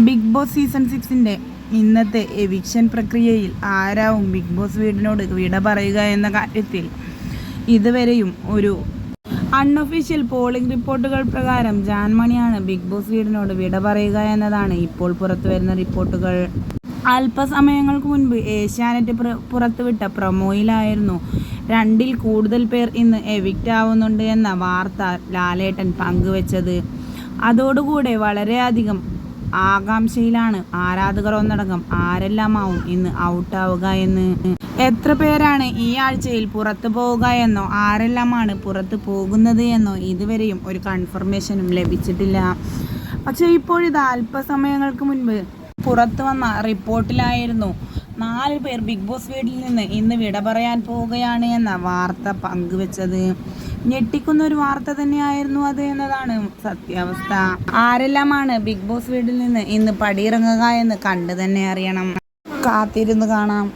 Big boss season സിക്സിന്റെ ഇന്നത്തെ eviction പ്രക്രിയയിൽ ആരാവും big boss വീടിനോട് വിട പറയുക എന്ന കാര്യത്തിൽ ഇതുവരെയും ഒരു അൺഒഫീഷ്യൽ പോളിംഗ് റിപ്പോർട്ടുകൾ പ്രകാരം ജാൻമണിയാണ് ബിഗ് ബോസ് വീടിനോട് വിട പറയുക എന്നതാണ് ഇപ്പോൾ പുറത്തു വരുന്ന റിപ്പോർട്ടുകൾ. അല്പസമയങ്ങൾക്ക് മുൻപ് ഏഷ്യാനെറ്റ് പുറ- പുറത്തുവിട്ട പ്രൊമോയിലായിരുന്നു. രണ്ടിൽ കൂടുതൽ പേർ ഇന്ന് എവിക്റ്റ് ആവുന്നുണ്ട് എന്ന വാർത്ത ലാലേട്ടൻ പങ്കുവച്ചത്. അതോടുകൂടെ വളരെയധികം ആകാംക്ഷയിലാണ് ആരാധകർ ഒന്നടങ്കം ആരെല്ലാമാവും ഇന്ന് ഔട്ടാവുക എന്ന്. എത്ര പേരാണ് ഈ ആഴ്ചയിൽ പുറത്തു പോവുക എന്നോ ആരെല്ലാമാണ് പുറത്തു പോകുന്നത് എന്നോ ഇതുവരെയും ഒരു കൺഫർമേഷനും ലഭിച്ചിട്ടില്ല. പക്ഷേ ഇപ്പോഴിത് അല്പസമയങ്ങൾക്ക് മുൻപ് പുറത്തു വന്ന റിപ്പോർട്ടിലായിരുന്നു നാല് പേർ ബിഗ് ബോസ് വീട്ടിൽ നിന്ന് ഇന്ന് വിട പറയാൻ പോവുകയാണ് എന്ന വാർത്ത പങ്കുവച്ചത്. ഞെട്ടിക്കുന്ന ഒരു വാർത്ത തന്നെയായിരുന്നു അത് എന്നതാണ് സത്യാവസ്ഥ. ആരെല്ലാമാണ് ബിഗ് ബോസ് വീട്ടിൽ നിന്ന് ഇന്ന് പടിയിറങ്ങുക എന്ന് കണ്ടു തന്നെ അറിയണം. കാത്തിരുന്ന് കാണാം.